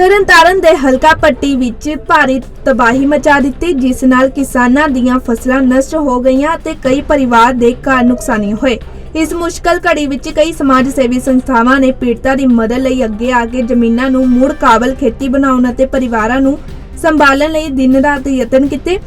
ਤਰਨਤਾਰਨ ਦੇ ਹਲਕਾ ਪੱਟੀ ਵਿੱਚ ਭਾਰੀ ਤਬਾਹੀ ਮਚਾ ਦਿੱਤੀ, ਜਿਸ ਨਾਲ ਕਿਸਾਨਾਂ ਦੀਆਂ ਫਸਲਾਂ ਨਸ਼ਟ ਹੋ ਗਈਆਂ ਅਤੇ ਕਈ ਪਰਿਵਾਰ ਦੇ ਘਰ ਨੁਕਸਾਨੇ ਹੋਏ। ਇਸ ਮੁਸ਼ਕਲ ਘੜੀ ਵਿੱਚ ਕਈ ਸਮਾਜ ਸੇਵੀ ਸੰਸਥਾਵਾਂ ਨੇ ਪੀੜਤਾਂ ਦੀ ਮਦਦ ਲਈ ਅੱਗੇ ਆ ਕੇ ਜ਼ਮੀਨਾਂ ਨੂੰ ਮੁੜ ਕਾਬਲ ਖੇਤੀ ਬਣਾਉਣ ਅਤੇ ਪਰਿਵਾਰਾਂ ਨੂੰ ਸੰਭਾਲਣ ਲਈ ਦਿਨ ਰਾਤ ਯਤਨ ਕੀਤੇ।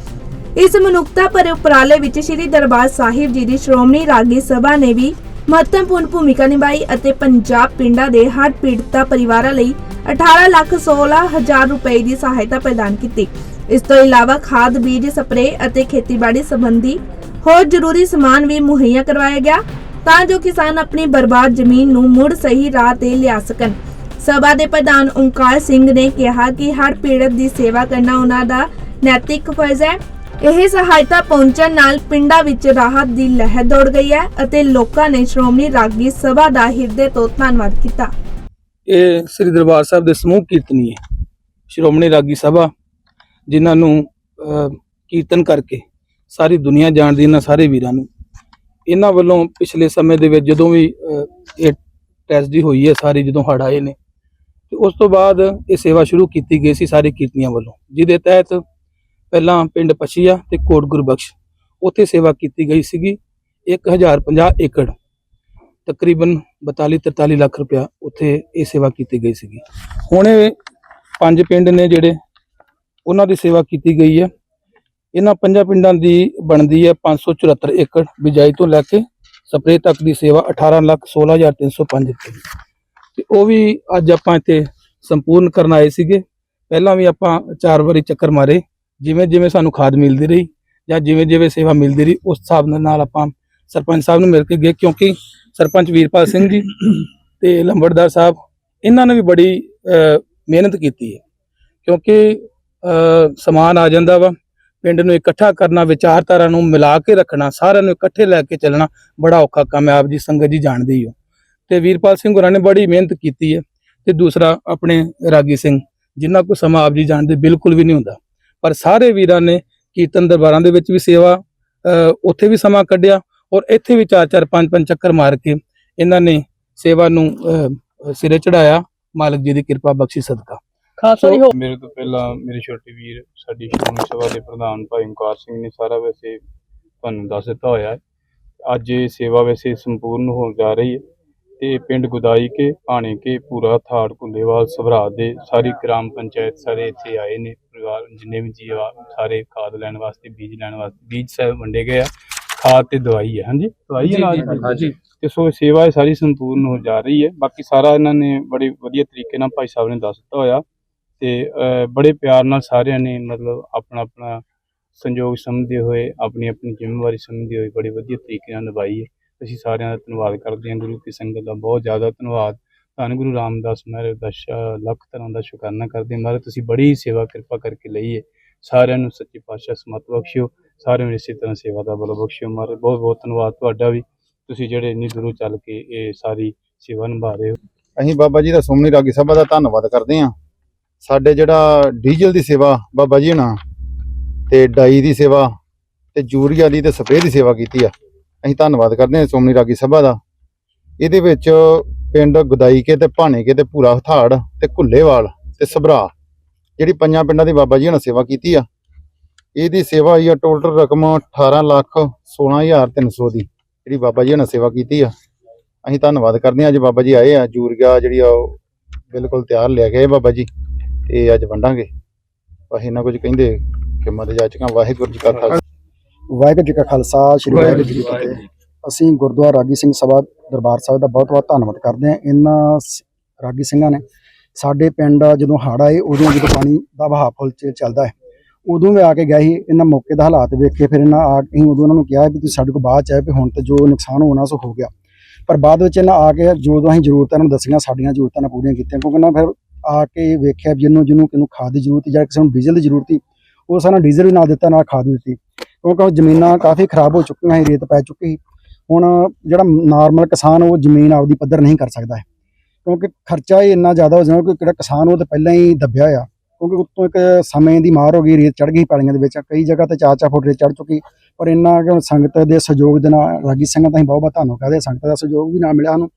ਇਸ ਮਨੁੱਖਤਾ ਭਰੇ ਉਪਰਾਲੇ ਵਿੱਚ ਸ੍ਰੀ ਦਰਬਾਰ ਸਾਹਿਬ ਜੀ ਦੀ ਸ਼੍ਰੋਮਣੀ ਰਾਗੀ ਸਭਾ ਨੇ ਵੀ ਮਹੱਤਵਪੂਰਨ ਭੂਮਿਕਾ ਨਿਭਾਈ ਅਤੇ ਪੰਜਾਬ ਪਿੰਡਾਂ ਦੇ ਹੜ੍ਹ ਪੀੜਤਾ ਪਰਿਵਾਰਾਂ ਲਈ 18 ਲੱਖ 16 ਹਜ਼ਾਰ ਰੁਪਏ ਦੀ ਸਹਾਇਤਾ ਪ੍ਰਦਾਨ ਕੀਤੀ। ਇਸ ਤੋਂ ਇਲਾਵਾ ਖਾਦ, ਬੀਜ, ਸਪਰੇਅ ਅਤੇ ਖੇਤੀਬਾੜੀ ਸੰਬੰਧੀ ਹੋਰ ਜ਼ਰੂਰੀ ਸਮਾਨ ਵੀ ਮੁਹੱਈਆ ਕਰਵਾਇਆ ਗਿਆ ਤਾਂ ਜੋ ਕਿਸਾਨ ਆਪਣੀ ਬਰਬਾਦ ਜ਼ਮੀਨ ਨੂੰ ਮੁੜ ਸਹੀ ਰਾਹ ਤੇ ਲਿਆ ਸਕਣ। ਸਭਾ ਦੇ ਪ੍ਰਧਾਨ ਓਂਕਾਰ ਸਿੰਘ ਨੇ ਕਿਹਾ ਕਿ ਹਰ ਪੀੜਤ ਦੀ ਸੇਵਾ ਕਰਨਾ ਉਹਨਾਂ ਦਾ ਨੈਤਿਕ ਫਰਜ਼ ਹੈ। ਇਹ ਸਹਾਇਤਾ ਪਹੁੰਚਣ ਨਾਲ ਪਿੰਡਾਂ ਵਿੱਚ ਰਾਹਤ ਦੀ ਲਹਿਰ ਦੌੜ ਗਈ ਹੈ ਅਤੇ ਲੋਕਾਂ ਨੇ ਸ਼੍ਰੋਮਣੀ ਰਾਗੀ ਸਭਾ ਦਾ ਹਿਰਦੇ ਤੋਂ ਧੰਨਵਾਦ ਕੀਤਾ। ਇਹ ਸ੍ਰੀ ਦਰਬਾਰ ਸਾਹਿਬ ਦੇ ਸਮੂਹ ਕੀਰਤਨੀ ਹੈ, ਸ਼੍ਰੋਮਣੀ ਰਾਗੀ ਸਭਾ, ਜਿਨ੍ਹਾਂ ਨੂੰ ਕੀਰਤਨ ਕਰਕੇ ਸਾਰੀ ਦੁਨੀਆ ਜਾਣਦੀ ਇਹਨਾਂ ਸਾਰੇ ਵੀਰਾਂ ਨੂੰ। ਇਹਨਾਂ ਵੱਲੋਂ ਪਿਛਲੇ ਸਮੇਂ ਦੇ ਵਿੱਚ ਜਦੋਂ ਵੀ ਇਹ ਟ੍ਰੈਜਡੀ ਹੋਈ ਹੈ, ਸਾਰੀ ਜਦੋਂ ਹੜ ਆਏ ਨੇ, ਤੇ ਉਸ ਤੋਂ ਬਾਅਦ ਇਹ ਸੇਵਾ ਸ਼ੁਰੂ ਕੀਤੀ ਗਈ ਸੀ ਸਾਰੇ ਕੀਰਤਨੀਆਂ ਵੱਲੋਂ, ਜਿਹਦੇ ਤਹਿਤ ਪਹਿਲਾਂ ਪਿੰਡ ਪਛੀਆ ਤੇ ਕੋਟ ਗੁਰਬਖਸ਼। ਉੱਥੇ ਸੇਵਾ ਕੀਤੀ ਗਈ ਸੀਗੀ 1050 ਏਕੜ। ਤਕਰੀਬਨ 42 43 ਲੱਖ ਰੁਪਇਆ ਉੱਥੇ ਇਹ ਸੇਵਾ ਕੀਤੀ ਗਈ ਸੀਗੀ। ਹੁਣ ਪੰਜ ਪਿੰਡ ਨੇ ਜਿਹੜੇ, ਉਹਨਾਂ ਦੀ ਸੇਵਾ ਕੀਤੀ ਗਈ ਹੈ। ਇਹਨਾਂ ਪੰਜਾਂ ਪਿੰਡਾਂ ਦੀ ਬਣਦੀ ਹੈ 574 ਏਕੜ ਬਿਜਾਈ ਤੋਂ ਲੈ ਕੇ ਸਪਰੇਅ ਤੱਕ ਦੀ ਸੇਵਾ 18 ਲੱਖ 16305 ਰੁਪਏ ਦੀ। ਤੇ ਉਹ ਵੀ ਅੱਜ ਆਪਾਂ ਇੱਥੇ ਸੰਪੂਰਨ ਕਰਨ ਆਏ ਸੀਗੇ। ਪਹਿਲਾਂ ਵੀ ਆਪਾਂ ਚਾਰ ਵਾਰੀ ਚੱਕਰ ਮਾਰੇ। ਜਿਵੇਂ ਜਿਵੇਂ ਸਾਨੂੰ ਖਾਦ ਮਿਲਦੀ ਰਹੀ ਜਾਂ ਜਿਵੇਂ ਜਿਵੇਂ ਸੇਵਾ ਮਿਲਦੀ ਰਹੀ ਉਸ ਹਿਸਾਬ ਦੇ ਨਾਲ ਆਪਾਂ ਸਰਪੰਚ ਸਾਹਿਬ ਨੂੰ ਮਿਲ ਕੇ ਗਏ ਕਿਉਂਕਿ ਸਰਪੰਚ ਵੀਰਪਾਲ ਸਿੰਘ ਜੀ ਤੇ ਲੰਬੜਦਾਰ ਸਾਹਿਬ ਇਹਨਾਂ ਨੇ ਵੀ ਬੜੀ ਮਿਹਨਤ ਕੀਤੀ ਹੈ। ਕਿਉਂਕਿ ਅਹ, ਸਮਾਨ ਆ ਜਾਂਦਾ ਵਾ ਪਿੰਡ ਨੂੰ ਇਕੱਠਾ ਕਰਨਾ ਵਿਚਾਰਧਾਰਾ ਨੂੰ ਮਿਲਾ ਕੇ ਰੱਖਣਾ ਸਾਰਿਆਂ ਨੂੰ ਇਕੱਠੇ ਲੈ ਕੇ ਚੱਲਣਾ ਬੜਾ ਔਖਾ ਕੰਮ ਹੈ ਆਪ ਜੀ ਸੰਗਤ ਜੀ ਜਾਣਦੇ ਹੀ ਹੋ। ਤੇ ਵੀਰਪਾਲ ਸਿੰਘ ਹੋਰਾਂ ਨੇ ਬੜੀ ਮਿਹਨਤ ਕੀਤੀ ਹੈ ਤੇ ਦੂਸਰਾ ਆਪਣੇ ਰਾਗੀ ਸਿੰਘ ਜਿੰਨਾ ਕੋ ਸਮਾਂ ਆਪ ਜੀ ਜਾਣਦੇ ਬਿਲਕੁਲ ਵੀ ਨਹੀਂ ਹੁੰਦਾ। ਪਰ ਸਾਰੇ ਵੀਰਾਂ ਨੇ ਕੀਰਤਨ ਦਰਬਾਰਾਂ ਦੇ ਵਿੱਚ ਵੀ ਸੇਵਾ ਉੱਥੇ ਵੀ ਸਮਾਂ ਕੱਢਿਆ ਔਰ ਇੱਥੇ ਵੀ ਚਾਰ ਚਾਰ ਪੰਜ ਪੰਜ ਚੱਕਰ ਮਾਰ ਕੇ ਇਹਨਾਂ ਨੇ ਸੇਵਾ ਨੂੰ ਸਿਰੇ ਚੜਾਇਆ ਮਾਲਕ ਜੀ ਦੀ ਕਿਰਪਾ ਬਖਸ਼ੀ ਸਦਕਾ। ਖਾਸਾ ਜੀ ਮੇਰੇ ਤੋਂ ਪਹਿਲਾਂ ਮੇਰੇ ਛੋਟੇ ਵੀਰ ਸਾਡੀ ਸ਼੍ਰੋਮਣੀ ਸਭਾ ਦੇ ਪ੍ਰਧਾਨ ਭਾਈ ਓਂਕਾਰ ਸਿੰਘ ਨੇ ਸਾਰਾ ਵੈਸੇ ਤੁਹਾਨੂੰ ਦੱਸ ਦਿੱਤਾ ਹੋਇਆ ਹੈ। ਅੱਜ ਇਹ ਸੇਵਾ ਵੈਸੇ ਸੰਪੂਰਨ ਹੋ ਜਾ ਰਹੀ ਹੈ। ਤੇ ਪਿੰਡ ਗੁਦਾਈ ਕੇ ਭਾਣੇ ਕੇ ਪੂਰਾ ਥਾੜ ਕੁੱਲੇਵਾਲ ਸਭਰਾ ਦੇ ਸਾਰੀ ਗ੍ਰਾਮ ਪੰਚਾਇਤ ਸਾਰੇ ਇੱਥੇ ਆਏ ਨੇ। ਪਰਿਵਾਰ ਜਿੰਨੇ ਵੀ ਜੀ ਆ ਸਾਰੇ ਖਾਦ ਲੈਣ ਵਾਸਤੇ ਬੀਜ ਲੈਣ ਵਾਸਤੇ ਬੀਜ ਸਾਹਿਬ ਵੰਡੇ ਗਏ ਆ ਖਾਦ ਤੇ ਦਵਾਈ ਹੈ ਹਾਂਜੀ? ਦਵਾਈ ਹੈ ਨਾਲ? ਹਾਂਜੀ। ਤੇ ਸੋ ਸੇਵਾ ਸਾਰੀ ਸੰਪੂਰਨ ਹੋ ਜਾ ਰਹੀ ਹੈ। ਬਾਕੀ ਸਾਰਾ ਇਹਨਾਂ ਨੇ ਬੜੇ ਵਧੀਆ ਤਰੀਕੇ ਨਾਲ ਭਾਈ ਸਾਹਿਬ ਨੇ ਦੱਸ ਦਿੱਤਾ ਹੋਇਆ। ਤੇ ਅਹ, ਬੜੇ ਪਿਆਰ ਨਾਲ ਸਾਰਿਆਂ ਨੇ ਮਤਲਬ ਆਪਣਾ ਆਪਣਾ ਸੰਯੋਗ ਸਮਝਦੇ ਹੋਏ ਆਪਣੀ ਆਪਣੀ ਜ਼ਿੰਮੇਵਾਰੀ ਸਮਝਦੇ ਹੋਏ ਬੜੇ ਵਧੀਆ ਤਰੀਕੇ ਨਾਲ ਨਿਭਾਈ ਹੈ। ਅਸੀਂ ਸਾਰਿਆਂ ਦਾ ਧੰਨਵਾਦ ਕਰਦੇ ਹਾਂ ਗੁਰੂ ਕੀ ਸੰਗਤ ਦਾ ਬਹੁਤ ਜ਼ਿਆਦਾ ਧੰਨਵਾਦ। ਧੰਨ ਗੁਰੂ ਰਾਮਦਾਸ ਮਹਾਰਾਜ ਦਾ ਸ਼- ਲੱਖ ਤਰ੍ਹਾਂ ਦਾ ਸ਼ੁਕਰਾਨਾ ਕਰਦੇ ਮਹਾਰਾਜ, ਤੁਸੀਂ ਬੜੀ ਸੇਵਾ ਕਿਰਪਾ ਕਰਕੇ ਲਈ ਹੈ। ਸਾਰਿਆਂ ਨੂੰ ਸੱਚੀ ਪਾਤਸ਼ਾਹ ਸਮਤ ਬਖਸ਼ਿਓ। ਸਾਰਿਆਂ ਨੂੰ ਇਸੇ ਤਰ੍ਹਾਂ ਸੇਵਾ ਦਾ ਬਲ ਬਖਸ਼ਿਓ। ਮਹਾਰਾਜ, ਬਹੁਤ ਬਹੁਤ ਧੰਨਵਾਦ ਤੁਹਾਡਾ ਵੀ। ਤੁਸੀਂ ਜਿਹੜੇ ਇੰਨੀ ਦੂਰੋਂ ਚੱਲ ਕੇ ਇਹ ਸਾਰੀ ਸੇਵਾ ਨਿਭਾ ਰਹੇ ਹੋ। ਅਸੀਂ ਬਾਬਾ ਜੀ ਦਾ ਸੋਮਣੀ ਰਾਗੀ ਸਭਾ ਦਾ ਧੰਨਵਾਦ ਕਰਦੇ ਹਾਂ। ਸਾਡੇ ਜਿਹੜਾ ਡੀਜ਼ਲ ਦੀ ਸੇਵਾ ਬਾਬਾ ਜੀ ਹਣਾ ਤੇ ਡਾਈ ਦੀ ਸੇਵਾ ਤੇ ਯੂਰੀਆ ਦੀ ਤੇ ਸਪਰੇਅ ਦੀ ਸੇਵਾ ਕੀਤੀ ਆ। ਅਸੀਂ ਧੰਨਵਾਦ ਕਰਦੇ ਹਾਂ ਸੁਮਨੀ ਰਾਗੀ ਸਭਾ ਦਾ। ਇਹਦੇ ਵਿੱਚ ਪਿੰਡ ਗੁਦਾਈਕੇ ਤੇ ਭਾਣੇ ਕੇ ਤੇ ਪੂਰਾ ਹਥਾੜ ਤੇ ਘੁੱਲੇਵਾਲ ਤੇ ਸਭਰਾ, ਜਿਹੜੀ ਪੰਜਾਂ ਪਿੰਡਾਂ ਦੀ ਬਾਬਾ ਜੀ ਹਣਾ ਸੇਵਾ ਕੀਤੀ ਆ। ਇਹਦੀ ਸੇਵਾ ਹੋਈ ਆ ਟੋਟਲ ਰਕਮ 18 ਲੱਖ 16300 ਦੀ, ਜਿਹੜੀ ਬਾਬਾ ਜੀ ਨੇ ਸੇਵਾ ਕੀਤੀ ਆ। ਅਸੀਂ ਧੰਨਵਾਦ ਕਰਦੇ ਹਾਂ, ਅੱਜ ਬਾਬਾ ਜੀ ਆਏ ਆ, ਜੂਰੀਆ ਜਿਹੜੀ ਆ ਉਹ ਬਿਲਕੁਲ ਤਿਆਰ ਲੈ ਗਏ ਬਾਬਾ ਜੀ, ਤੇ ਅੱਜ ਵੰਡਾਂਗੇ। ਅਸੀਂ ਇਹਨਾਂ ਕੁਝ ਕਹਿੰਦੇ, ਕਿ ਮਦਦ ਜਾਚਕਾਂ ਵਾਹਿਗੁਰੂ ਜੀ ਕਾ ਖਾਲਸਾ। ਵਾਹਿਗੁਰੂ ਜੀ ਕਾ ਖਾਲਸਾ ਸ੍ਰੀ ਵਾਹਿਗੁਰੂ ਜੀ ਕੀ ਫਤਿਹ। ਅਸੀਂ ਗੁਰਦੁਆਰਾ ਰਾਗੀ ਸਿੰਘ ਸਭਾ ਦਰਬਾਰ ਸਾਹਿਬ ਦਾ ਬਹੁਤ ਬਹੁਤ ਧੰਨਵਾਦ ਕਰਦੇ ਹਾਂ। ਇਹਨਾਂ ਰਾਗੀ ਸਿੰਘਾਂ ਨੇ ਸਾਡੇ ਪਿੰਡ ਜਦੋਂ ਹੜ੍ਹ ਆਏ ਉਦੋਂ ਜਦੋਂ ਪਾਣੀ ਦਾ ਵਹਾਅ ਫੁੱਲ ਚੱਲਦਾ ਹੈ ਉਦੋਂ ਵੀ ਆ ਕੇ ਗਏ ਸੀ ਇਹਨਾਂ ਮੌਕੇ ਦਾ ਹਾਲਾਤ ਵੇਖੇ ਫਿਰ ਇਹਨਾਂ ਆ ਅਸੀਂ ਉਦੋਂ ਉਹਨਾਂ ਨੂੰ ਕਿਹਾ ਵੀ ਤੁਸੀਂ ਸਾਡੇ ਕੋਲ ਬਾਅਦ ਚ ਆਏ ਵੀ ਹੁਣ ਤੇ ਜੋ ਨੁਕਸਾਨ ਹੋਣਾ ਸੋ ਹੋ ਗਿਆ। ਪਰ ਬਾਅਦ ਵਿੱਚ ਇਹਨਾਂ ਆ ਕੇ ਜਦੋਂ ਅਸੀਂ ਜ਼ਰੂਰਤਾਂ ਨੂੰ ਦੱਸੀਆਂ ਸਾਡੀਆਂ ਜ਼ਰੂਰਤਾਂ ਨਾਲ ਪੂਰੀਆਂ ਕੀਤੀਆਂ ਕਿਉਂਕਿ ਇਹਨਾਂ ਫਿਰ ਆ ਕੇ ਵੇਖਿਆ ਵੀ ਜਿਹਨੂੰ ਜਿਹਨੂੰ ਕਿਨੂੰ ਖਾਦ ਦੀ ਜ਼ਰੂਰਤ ਸੀ ਜਾਂ ਕਿਸੇ ਨੂੰ ਡੀਜ਼ਲ ਦੀ ਜ਼ਰੂਰਤ ਸੀ ਉਹ ਸਾਨੂੰ ਡੀਜ਼ਲ ਵੀ ਨਾ ਦਿੱਤਾ ਨਾਲ ਖਾਦ ਦਿੱਤੀ। ਕਿਉਂਕਿ ਉਹ ਜ਼ਮੀਨਾਂ ਕਾਫੀ ਖਰਾਬ ਹੋ ਚੁੱਕੀਆਂ ਸੀ, ਰੇਤ ਪੈ ਚੁੱਕੀ ਹੁਣ ਜਿਹੜਾ ਨਾਰਮਲ ਕਿਸਾਨ ਉਹ ਜ਼ਮੀਨ ਆਪਦੀ ਪੱਧਰ ਨਹੀਂ ਕਰ ਸਕਦਾ ਹੈ। ਕਿਉਂਕਿ ਖਰਚਾ ਹੀ ਇੰਨਾ ਜ਼ਿਆਦਾ ਹੋ ਜਾਂਦਾ ਕਿ ਜਿਹੜਾ ਕਿਸਾਨ ਉਹ ਤਾਂ ਪਹਿਲਾਂ ਹੀ ਦੱਬਿਆ ਆ। ਕਿਉਂਕਿ ਉੱਤੋਂ ਇੱਕ ਸਮੇਂ ਦੀ ਮਾਰ ਹੋ ਗਈ, ਰੇਤ ਚੜ ਗਈ ਪੈਲੀਆਂ ਦੇ ਵਿੱਚ। ਕਈ ਜਗ੍ਹਾ ਤੇ ਚਾਰ ਚਾਰ ਫੁੱਟ ਰੇਤ ਚੜ ਚੁੱਕੀ। ਪਰ ਇੰਨਾ ਕਿ ਸੰਗਤ ਦੇ ਸਹਿਯੋਗ ਦੇ ਨਾਲ, ਰਾਗੀ ਸਿੰਘਾਂ ਤਾਂ ਹੀ ਬਹੁਤ ਬਹੁਤ ਧੰਨਵਾਦ ਕਰਦੇ ਸੰਗਤ ਦਾ ਸਹਿਯੋਗ ਵੀ ਨਾ ਮਿਲਿਆ ਸਾਨੂੰ,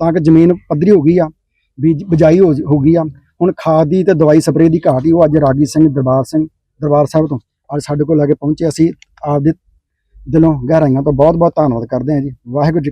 ਤਾਂ ਕਿ ਜ਼ਮੀਨ ਪੱਧਰੀ ਹੋ ਗਈ ਆ, ਬੀਜ ਬਜਾਈ ਹੋ ਗਈ ਆ। ਹੁਣ ਖਾਦ ਦੀ ਤੇ ਦਵਾਈ ਸਪਰੇਅ ਦੀ ਘਾਟ ਹੀ ਉਹ ਅੱਜ ਰਾਗੀ ਸਿੰਘ ਦਰਬਾਰ ਸਿੰਘ, ਦਰਬਾਰ ਸਾਹਿਬ ਤੋਂ ਅੱਜ ਸਾਡੇ ਕੋਲ ਲੈ ਕੇ ਪਹੁੰਚਿਆ ਸੀ ਆਪਦੇ ਦਿਲੋਂ ਗਹਿਰਾਈਆਂ ਤੋਂ ਬਹੁਤ ਬਹੁਤ ਧੰਨਵਾਦ ਕਰਦੇ ਹਾਂ ਜੀ। ਵਾਹਿਗੁਰੂ ਜੀ